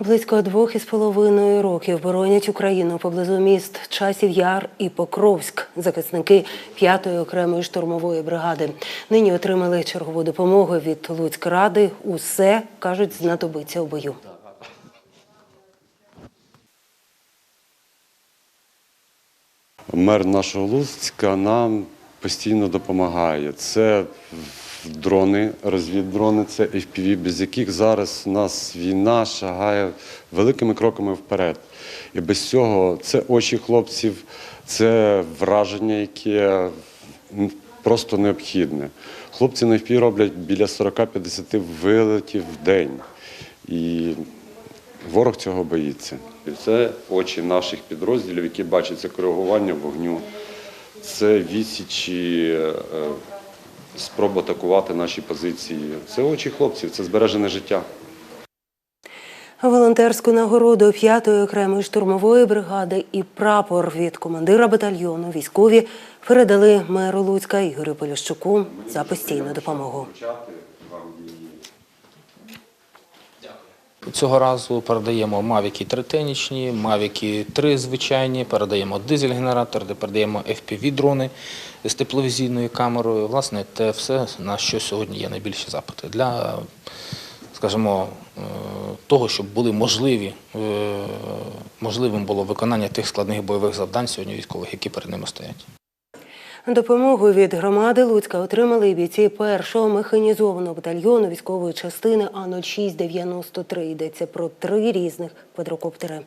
Близько двох із половиною років боронять Україну поблизу міст Часів Яр і Покровськ. Захисники 5-ї окремої штурмової бригади нині отримали чергову допомогу від Луцькради. Усе кажуть, знадобиться у бою. Мер нашого Луцька нам постійно допомагає. Це дрони, розвіддрони, це FPV, без яких зараз у нас війна шагає великими кроками вперед. І без цього це очі хлопців, це враження, яке просто необхідне. Хлопці на FPV роблять біля 40-50 вилетів в день. І Ворог цього боїться. І Це очі наших підрозділів, які бачать це коригування вогню, це відсічі, е, спроб атакувати наші позиції. Це очі хлопців, це збережене життя. Волонтерську нагороду 5-ї окремої штурмової бригади і прапор від командира батальйону військові передали меру Луцька Ігорю Поліщуку за постійну допомогу. Цього разу передаємо Мавіки 3 тенічні, Мавіки 3 звичайні, передаємо дизель-генератор, де передаємо FPV-дрони з тепловізійною камерою. Власне, те все, на що сьогодні є найбільші запити для, скажімо, е, того, щоб були можливі, е, можливим було виконання тих складних бойових завдань сьогодні військових, які перед ними стоять. Допомогу від громади Луцька отримали і бійці першого механізованого батальйону військової частини А 0693 Йдеться про три різних квадрокоптери.